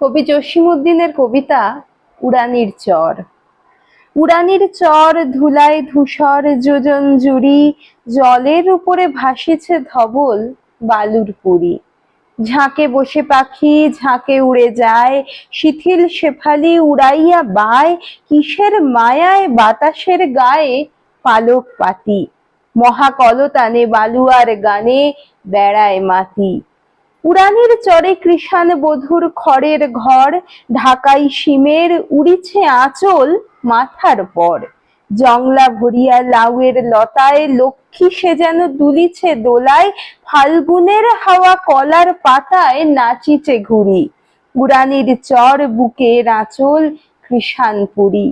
কবি জসিমুদ্দিনের কবিতা উড়ানির চর। উড়ানির চর ধুলায় ধূসর, যোজন জুড়ি, জলের উপরে ভাসিছে ধবল বালুর পুরি। ঝাঁকে বসে পাখি, ঝাঁকে উড়ে যায়, শিথিল শেফালি উড়াইয়া বায়, কিসের মায়ায় বাতাসের গায়ে পালক পাতি মহাকলতানে বালুয়ার গানে বেড়ায় মাতি উড়ানির চরে কৃষাণ বধুর খড়ের ঘর, ঢাকাই শিমের উড়িছে আঁচল মাথার পর। জংলা ভরিয়া লাউয়ের লতায় লক্ষ্মী সে যেন দুলিছে দোলায়, ফাল্গুনের হাওয়া কলার পাতায় নাচিছে ঘুরি উড়ানির চর বুকে আঁচল কৃষাণপুরী।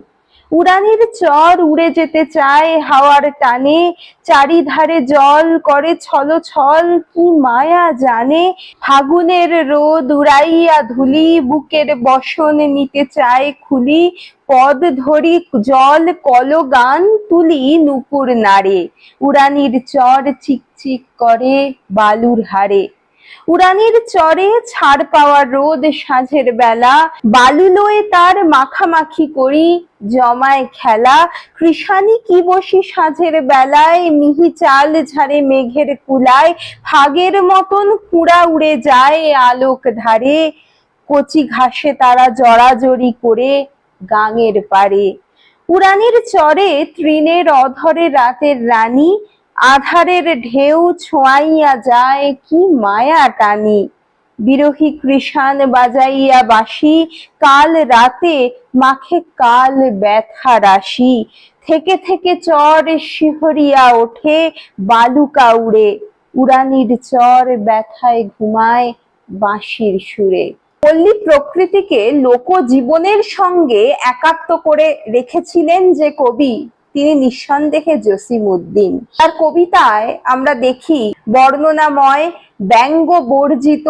উড়ানির চর উড়ে যেতে চায় হাওয়ার টানে, চারিধারে জল করে ছল ছল, কি মায়া জানে? ফাগুনের রোদ উড়াইয়া ধুলি, বুকের বসন নিতে চায় খুলি, পদ ধরি জল কল গান তুলি নুপুর নাড়ে, উড়ানির চর চিকচিক করে বালুর হাড়ে। উড়ানির চরে ছাড় পাওয়া রোদ সাঁঝের বেলা। বালু লয়ে তার মাখামাখি করি, জমায় খেলা। কৃষানি কি বসি সাঁঝের বেলায়, মিহি চাল ঝাড়ে মেঘের কুলায়। ফাগের মতন কুড়া উড়ে যায় আলোক ধারে। কচি ঘাসে তারা জড়াজড়ি করে গাঙের পারে। উড়ানির চরে তৃণের অধরে রাতের রানী আধারের ঢেউ ছোঁয়াইয়া যায়, কি মায়া টানি। বিরহী কৃষাণ বাজাইয়া বাঁশি, কাল রাতে মাখে কাল ব্যথা রাশি। থেকে থেকে চর শিহরিয়া ওঠে বালুকা উড়ে, উড়ানির চর ব্যথায় ঘুমায় বাঁশির সুরে। পল্লী প্রকৃতিকে লোকজীবনের সঙ্গে একাত্ম করে রেখেছিলেন যে কবি। তিনি নিঃসন্দেহে জসিম উদ্দিন তার কবিতায় আমরা দেখি বর্ণনাময় ব্যঙ্গ বর্জিত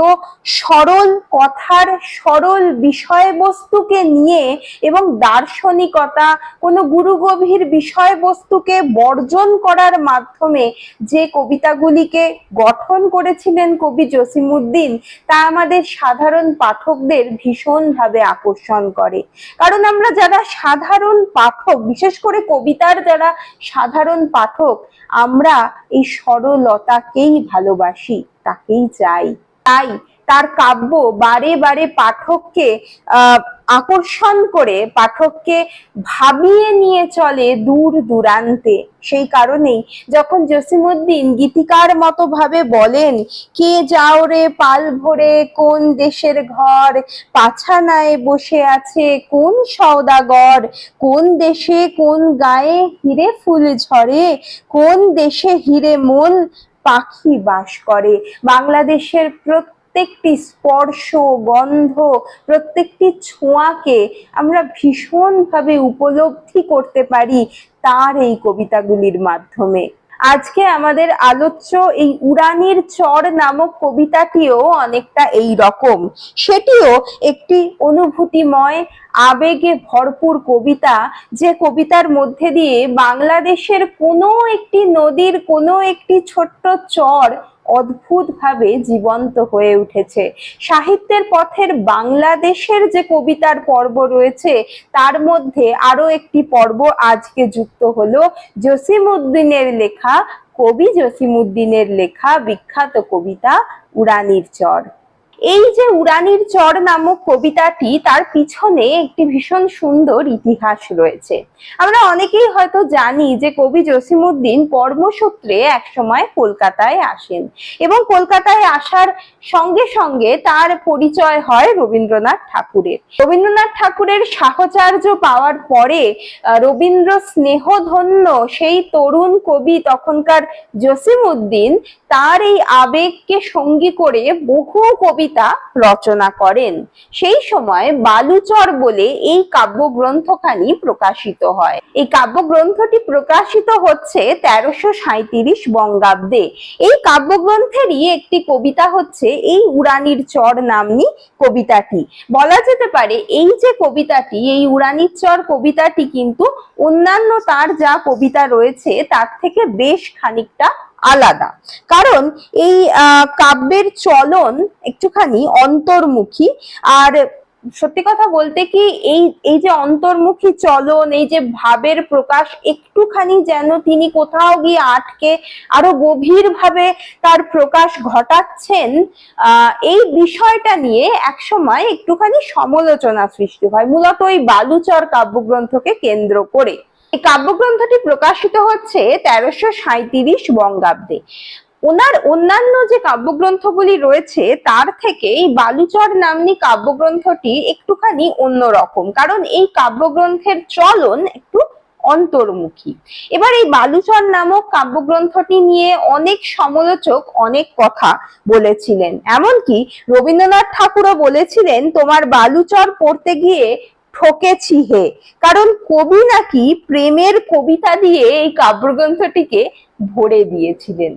সরল কথার সরল বিষয়বস্তুকে নিয়ে এবং দার্শনিকতা, কোনো গুরুগভীর বিষয়বস্তুকে বর্জন করার মাধ্যমে যে কবিতাগুলিকে গঠন করেছিলেন কবি জসিমুদ্দিন তা আমাদের সাধারণ পাঠকদের ভীষণভাবে আকর্ষণ করে। কারণ আমরা যারা সাধারণ পাঠক, বিশেষ করে কবিতার যারা সাধারণ পাঠক, আমরা এই সরলতাকেই ভালোবাসি। তাকেই চাই। তাই তার কাব্য বারে বারে পাঠককে আকর্ষণ করে পাঠককে ভাবিয়ে নিয়ে চলে দূর দূরান্তে। সেই কারণেই যখন জসিমউদ্দিন গীতিকার মতো ভাবে বলেন, কে যাও রে পাল ভরে, কোন দেশের ঘর? পাছানায় বসে আছে কোন সওদাগর? কোন দেশে কোন গায়ে হিরে ফুল ঝরে? কোন দেশে হিরে মন পাখি বাস করে। বাংলাদেশের প্রত্যেকটি স্পর্শ গন্ধ, প্রত্যেকটি ছোঁয়াকে আমরা ভীষণভাবে উপলব্ধি করতে পারি তার এই কবিতাগুলির মাধ্যমে। আজকে আমাদের আলোচ্য এই উড়ানির চর নামক কবিতাটিও অনেকটা এই রকম। সেটিও একটি অনুভূতিময়, আবেগে ভরপুর কবিতা, যে কবিতার মধ্যে দিয়ে বাংলাদেশের কোনো একটি নদীর কোনো একটি ছোট্ট চর অদ্ভুতভাবে জীবন্ত হয়ে উঠেছে। সাহিত্যের পথের বাংলাদেশের যে কবিতার পর্ব রয়েছে, তার মধ্যে আরও একটি পর্ব আজকে যুক্ত হলো জসিমউদ্দিনের লেখা, কবি জসিমউদ্দিনের লেখা বিখ্যাত কবিতা উড়ানির চর। এই যে উড়ানির চর নামক কবিতাটি, তার পিছনে একটি ভীষণ সুন্দর ইতিহাস রয়েছে। আমরা অনেকেই হয়তো জানি যে কবি জসিমউদ্দিন কর্মসূত্রে একসময় কলকাতায় আসেন এবং কলকাতায় আসার সঙ্গে সঙ্গে তার পরিচয় হয় রবীন্দ্রনাথ ঠাকুরের। রবীন্দ্রনাথ ঠাকুরের সাহচার্য পাওয়ার পরে রবীন্দ্র স্নেহধন্য সেই তরুণ কবি তখনকার জসিমউদ্দিন তার এই আবেগকে সঙ্গী করে বহু কবিতা রচনা করেন। সেই সময় বালুচর বলে এই কাব্যগ্রন্থখানি প্রকাশিত হয়। এই কাব্যগ্রন্থটি প্রকাশিত হচ্ছে তেরোশো সাঁইত্রিশ বঙ্গাব্দে। এই কাব্যগ্রন্থেরই একটি কবিতা হচ্ছে এই উড়ানির চর নামনি কবিতাটি। বলা যেতে পারে এই যে কবিতাটি, এই উড়ানির চর কবিতাটি কিন্তু অন্যান্য তার যা কবিতা রয়েছে, তার থেকে বেশ খানিকটা আলাদা। কারণ এই কাব্যের চলন একটুখানি অন্তর্মুখী। আর সত্যি কথা বলতে কি, এই এই যে অন্তর্মুখী চলন, এই যে ভাবের প্রকাশ, একটুখানি যেন তিনি কোথাও গিয়ে আটকে, আরও গভীর ভাবে তার প্রকাশ ঘটাচ্ছেন এই বিষয়টা নিয়ে একসময় একটুখানি সমালোচনা সৃষ্টি হয়। মূলত ওই বালুচর কাব্যগ্রন্থকে কেন্দ্র করে। এই কাব্যগ্রন্থটি প্রকাশিত হচ্ছে তেরোশো সাঁইত্রিশ বঙ্গাব্দে। ওনার অন্যান্য যে কাব্যগ্রন্থগুলি রয়েছে, তার থেকে এই বালুচর নামনি কাব্যগ্রন্থটি একটুখানি অন্যরকম কারণ এই কাব্যগ্রন্থের চলন একটু অন্তর্মুখী। এবার এই বালুচর নামক কাব্যগ্রন্থটি নিয়ে অনেক সমালোচক অনেক কথা বলেছিলেন। এমনকি রবীন্দ্রনাথ ঠাকুরও বলেছিলেন, তোমার বালুচর পড়তে গিয়ে ঠকেছি হে। কারণ কবি নাকি প্রেমের কবিতা দিয়ে এই কাব্যগ্রন্থটিকে ভরে দিয়েছিলেন।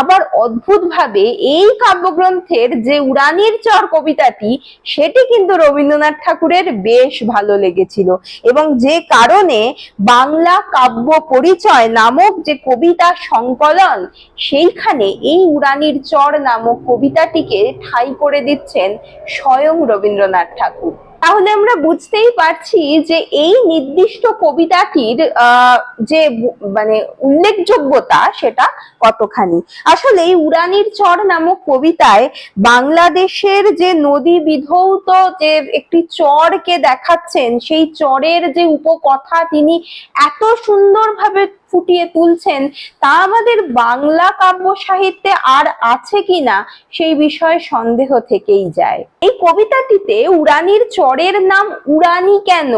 আবার অদ্ভুতভাবে এই কাব্যগ্রন্থের যে উড়ানির চর কবিতাটি, সেটি কিন্তু রবীন্দ্রনাথ ঠাকুরের বেশ ভালো লেগেছিল। এবং যে কারণে বাংলা কাব্য পরিচয় নামক যে কবিতা সংকলন, সেইখানে এই উড়ানির চর নামক কবিতাটিকে ঠাঁই করে দিচ্ছেন স্বয়ং রবীন্দ্রনাথ ঠাকুর। তাহলে আমরা বুঝতেই পারছি যে এই নির্দিষ্ট কবিতাটির যে মানে উল্লেখযোগ্যতা সেটা কতখানি। আসলে এই উড়ানির চর নামক কবিতায় বাংলাদেশের যে নদী বিধৌত যে একটি চরকে দেখাচ্ছেন, সেই চরের যে উপকথা তিনি এত সুন্দরভাবে ফুটিয়ে তুলছেন, তা আমাদের বাংলা কাব্য সাহিত্যে আর আছে কিনা সেই বিষয়ে সন্দেহ থেকেই যায়। এই কবিতাটিতে উড়ানির চরের নাম উড়ানি কেন?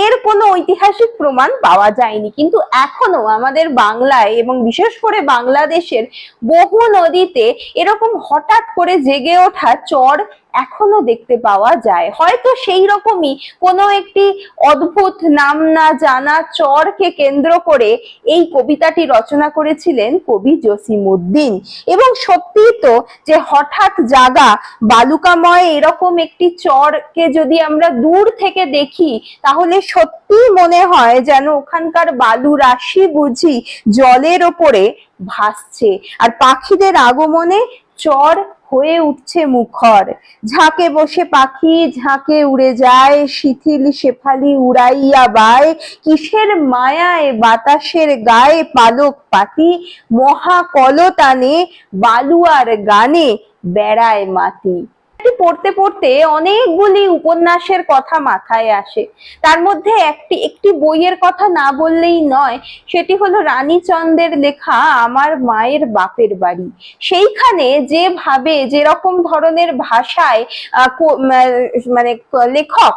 এর কোনো ঐতিহাসিক প্রমাণ পাওয়া যায়নি। কিন্তু এখনও আমাদের বাংলায় এবং বিশেষ করে বাংলাদেশের বহু নদীতে এরকম হঠাৎ করে জেগে ওঠা চর এখনও দেখতে পাওয়া যায়। হয়তো সেই রকমই কোনো একটি অদ্ভুত নাম না জানা চরকে কেন্দ্র করে এই কবিতাটি রচনা করেছিলেন কবি জসিমউদ্দিন। এবং সত্যি তো যে হঠাৎ জাগা, বালুকাময় এরকম একটি চরকে যদি আমরা দূর থেকে দেখি, তাহলে সত্যি মনে হয় যেন ওখানকার বালু রাশি বুঝি জলের ওপরে ভাসছে। আর পাখিদের আগমনে চর হয়ে উঠছে মুখর। ঝাঁকে বসে পাখি, ঝাঁকে উড়ে যায়, শিথিল শেফালি উড়াইয়া বায়। কিসের মায়ায় বাতাসের গায়ে পালক পাতি? মহাকলতানে বালুয়ার গানে বেড়ায় মাটি। এটি পড়তে পড়তে অনেকগুলি উপন্যাসের কথা মাথায় আসে। তার মধ্যে একটি একটি বইয়ের কথা না বললেই নয়, সেটি হলো রানীচন্দ্রের লেখা আমার মায়ের বাপের বাড়ি। সেইখানে যেভাবে, যেরকম ধরনের ভাষায় মানে লেখক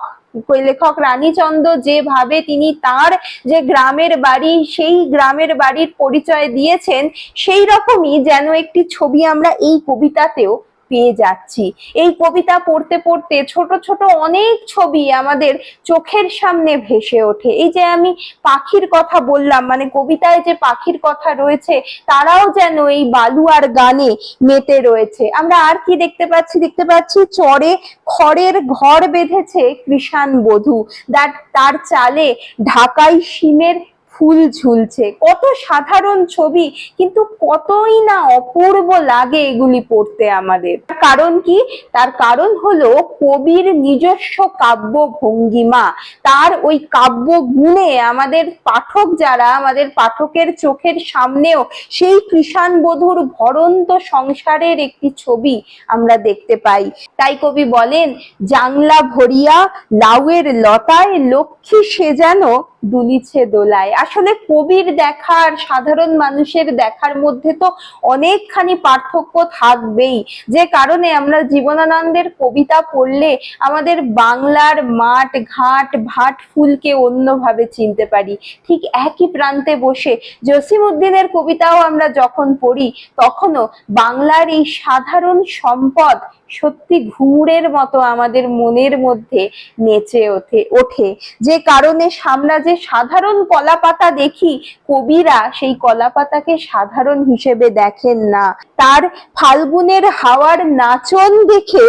লেখক রানীচন্দ্র যেভাবে তিনি তার যে গ্রামের বাড়ি, সেই গ্রামের বাড়ির পরিচয় দিয়েছেন, সেই রকমই যেন একটি ছবি আমরা এই কবিতাতেও পেয়ে যাচ্ছি। এই কবিতা পড়তে পড়তে ছোট ছোট অনেক ছবি আমাদের চোখের সামনে ভেসে ওঠে। এই যে আমি পাখির কথা বললাম মানে কবিতায় যে পাখির কথা রয়েছে, তারাও যেন এই বালুয়ার গানে মেতে রয়েছে। আমরা আর কি দেখতে পাচ্ছি? দেখতে পাচ্ছি চরে খড়ের ঘর বেঁধেছে কৃষাণ বধূ। তার তার চালে ঢাকাই শিমের ফুল ঝুলছে। কত সাধারণ ছবি, কিন্তু কতই না অপূর্ব লাগে এগুলি পড়তে আমাদের। কারণ কি? তার কারণ হলো কবির নিজস্ব কাব্য ভঙ্গিমা। তার ওই কাব্য গুণে আমাদের পাঠক যারা, আমাদের পাঠকের চোখের সামনেও সেই কৃষাণ বধুর ভরন্ত সংসারের একটি ছবি আমরা দেখতে পাই। তাই কবি বলেন, জাংলা ভরিয়া লাউয়ের লতায় লক্ষ্মী সে যেন দুলিছে দোলায় আসলে কবির দেখার, সাধারণ মানুষের দেখার মধ্যে তো অনেকখানি পার্থক্য থাকবেই। যে কারণে আমরা জীবনানন্দের কবিতা পড়লে আমাদের বাংলার মাঠ, ঘাট, ভাট ফুলকে অন্যভাবে চিনতে পারি। ঠিক একই প্রান্তে বসে জসিমউদ্দিনের কবিতাও আমরা যখন পড়ি, তখনও বাংলার এই সাধারণ সম্পদ সত্যি ঘুঙুরের মতো আমাদের মনের মধ্যে নেচে ওঠে ওঠে। যে কারণে সাম্রাজ্যের যে সাধারণ কলা পাতা দেখি, কবিরা সেই কলা পাতাকে সাধারণ হিসেবে দেখেন না। তার ফাল্গুনের হাওয়ার নাচন দেখে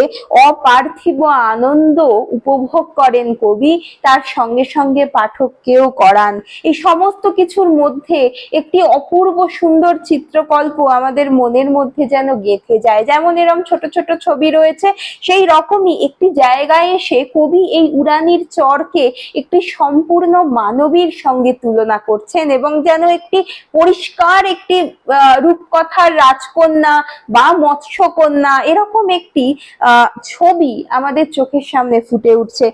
অপার্থিব আনন্দ উপভোগ করেন কবি, তার সঙ্গে সঙ্গে পাঠককেও করান। এই সমস্ত কিছুর মধ্যে একটি অপূর্ব সুন্দর চিত্রকল্প আমাদের মনের মধ্যে যেন গেঁথে যায়। যেমন এরকম ছোট ছোট ছবি রয়েছে, সেই রকমই একটি জায়গায় এসে কবি এই উড়ানির চরকে একটি সম্পূর্ণ মানবীর সঙ্গে তুলনা করছেন এবং যেন একটি পরিষ্কার একটি রূপকথার রাজকন্যা বা মৎস্যকন্যা এরকম একটি ছবি আমাদের চোখের সামনে ফুটে উঠছে।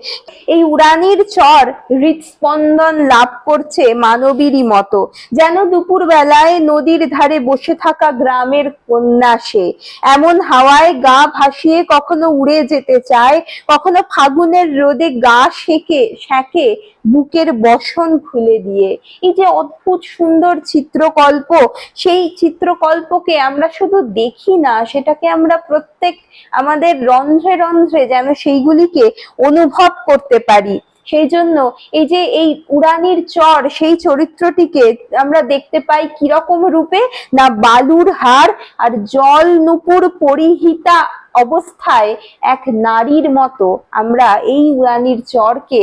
এই উড়ানির চর হৃদস্পন্দন লাভ করছে মানবীরই মতো, যেন দুপুর বেলায় নদীর ধারে বসে থাকা গ্রামের কন্যা সে। এমন হাওয়ায় গা ভাসিয়ে কখনো উড়ে যেতে চায়, কখনো ফাগুনের রোদে গা সেকে সেকে বুকের বসন খুলে দিয়ে। এই যে অদ্ভুত সুন্দর চিত্রকল্প, সেই চিত্রকল্পকে আমরা শুধু দেখি না, সেটাকে আমরা প্রত্যেক আমাদের রন্ধ্রে রন্ধ্রে যেন সেইগুলিকে অনুভব করতে পারি। সেই জন্য এই যে এই উড়ানির চর, সেই চরিত্রটিকে আমরা দেখতে পাই কীরকম রূপে? না বালুর হার আর জল নুপুর পরিহিতা অবস্থায় এক নারীর মতো আমরা এই উড়ানির চরকে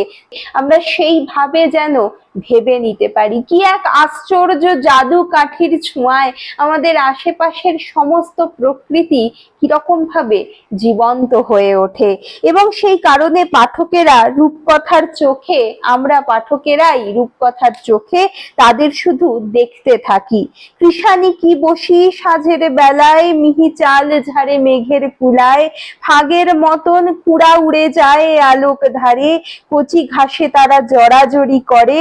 আমরা সেইভাবে যেন ভেবে নিতে পারি। কি এক আশ্চর্য জাদু কাঠির ছোঁয়ায় আমাদের আশেপাশের সমস্ত প্রকৃতি কীরকম ভাবে জীবন্ত হয়ে ওঠে। এবং সেই কারণে পাঠকেরা রূপকথার চোখে, আমরা পাঠকেরাই রূপকথার চোখে তাদের শুধু দেখতে থাকি। কৃষানি কি বসি সাঝের বেলায়, মিহি চাল ঝাড়ে মেঘের কুলায়, ফাগের মতন কুড়া উড়ে যায় আলোক ধারে, কচি ঘাসে তারা জড়াজড়ি করে,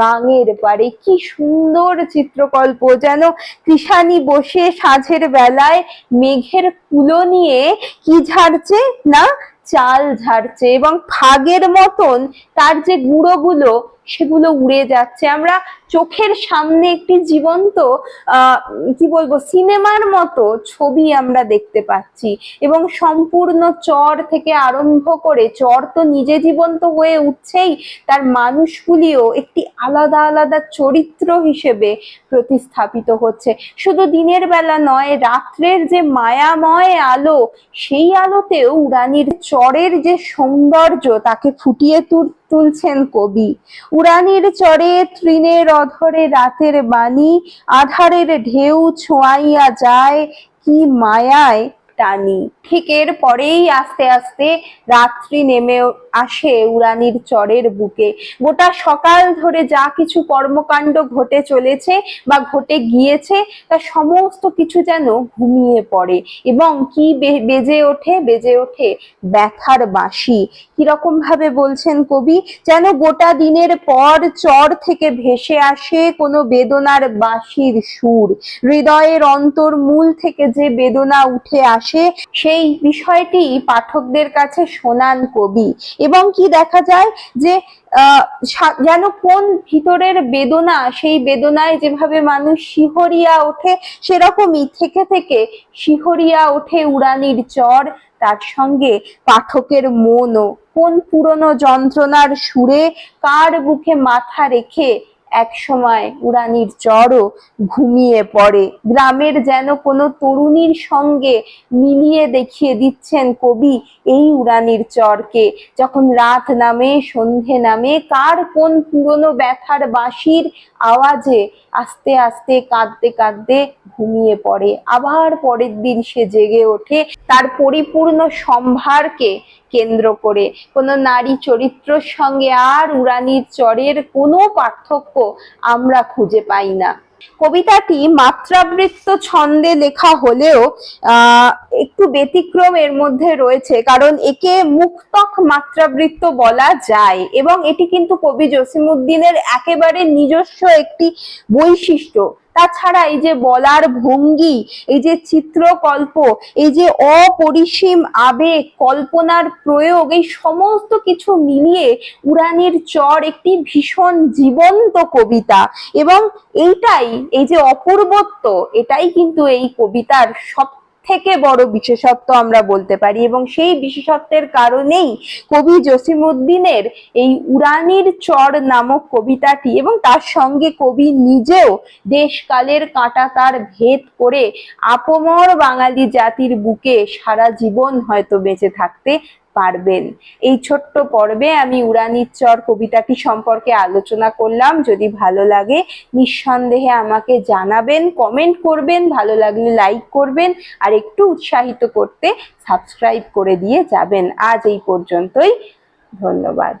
গাঙের পারে কি সুন্দর চিত্রকল্প যেন কৃষানি বসে সাঝের বেলায়, মেঘের কুলো নিয়ে কি ঝাড়ছে? না চাল ঝাড়ছে এবং ফাগের মতন তার যে গুঁড়োগুলো, সেগুলো উড়ে যাচ্ছে। আমরা চোখের সামনে একটি জীবন্ত কি বলব, সিনেমার মতো ছবি আমরা দেখতে পাচ্ছি এবং সম্পূর্ণ চর থেকে আরম্ভ করে চর তো নিজে জীবন্ত হয়ে উঠছেই, তার মানুষগুলিও একটি আলাদা আলাদা চরিত্র হিসেবে প্রতিস্থাপিত হচ্ছে। শুধু দিনের বেলা নয়, রাত্রের যে মায়াময় আলো, সেই আলোতেও উড়ানির চরের যে সৌন্দর্য, তাকে ফুটিয়ে তুল, তুলছেন কবি। উড়ানির চরে তৃণের অধরে রাতের বাণী, আধারের ঢেউ ছোঁয়াইয়া যায়, কি মায়ায় টানি। ঠিক এর পরেই আস্তে আস্তে রাত্রি নেমে আসে উড়ানির চরের বুকে। গোটা সকাল ধরে যা কিছু কর্মকাণ্ড ঘটে চলেছে বা ঘটে গিয়েছে, তা সমস্ত কিছু যেন ঘুমিয়ে পড়ে এবং কি বেজে ওঠে? বেজে ওঠে ব্যথার বাঁশি। কীরকম ভাবে বলছেন কবি, যেন গোটা দিনের পর চর থেকে ভেসে আসে কোনো বেদনার বাঁশির সুর। হৃদয়ের অন্তর্মূল থেকে যে বেদনা উঠে আসে সেই বিষয়টি পাঠকদের কাছে শোনান কবি। এবং কি দেখা যায় যে যেন কোন ভিতরের বেদনা, সেই বেদনায় যেভাবে মানুষ শিহরিয়া ওঠে, সেরকমই থেকে থেকে শিহরিয়া ওঠে উড়ানির চর। তার সঙ্গে পাঠকের মনও, কোন পুরনো যন্ত্রণার সুরে কার বুকে মাথা রেখে এক সময় উড়ানির চরও ঘুমিয়ে পড়ে। গ্রামের যেন কোনো তরুণীর সঙ্গে মিলিয়ে দেখিয়ে দিচ্ছেন কবি এই উড়ানির চরকে। যখন রাত নামে, সন্ধে নামে, কার কোন পুরনো ব্যথার বাঁশির আওয়াজে আস্তে আস্তে কাঁদতে কাঁদতে ঘুমিয়ে পড়ে। আবার পরের দিন সে জেগে ওঠে তার পরিপূর্ণ সম্ভারকে কেন্দ্র করে। কোনো নারী চরিত্রের সঙ্গে আর উড়ানির চরের কোনো পার্থক্য আমরা খুঁজে পাই না। কবিতাটি মাত্রাবৃত্ত ছন্দে লেখা হলেও একটু ব্যতিক্রম এর মধ্যে রয়েছে, কারণ একে মুক্তক মাত্রাবৃত্ত বলা যায় এবং এটি কিন্তু কবি জসিমুদ্দিনের একেবারে নিজস্ব একটি বৈশিষ্ট্য। তাছাড়া এই যে বলার ভঙ্গি, এই যে চিত্রকল্প, এই যে অপরিসীম আবেগ, কল্পনার প্রয়োগ, এই সমস্ত কিছু মিলিয়ে উড়ানের চর একটি ভীষণ জীবন্ত কবিতা। এবং এইটাই, এই যে অপূর্বত্ব, এটাই কিন্তু এই কবিতার সব থেকে বড় বিশেষত্ব আমরা বলতে পারি এবং সেই বিশেষত্বের কারণেই কবি জসিম উদ্দিনের এই উড়ানির চর নামক কবিতাটি এবং তার সঙ্গে কবি নিজেও দেশকালের কাঁটা তার ভেদ করে আপমর বাঙালি জাতির বুকে সারা জীবন হয়তো বেঁচে থাকতে পারবেন। এই ছোট্ট পর্বে আমি উড়ানির চর কবিতাটি সম্পর্কে আলোচনা করলাম। যদি ভালো লাগে, নিঃসন্দেহে আমাকে জানাবেন কমেন্ট করবেন, ভালো লাগলে লাইক করবেন, আর একটু উৎসাহিত করতে সাবস্ক্রাইব করে দিয়ে যাবেন। আজ এই পর্যন্তই, ধন্যবাদ।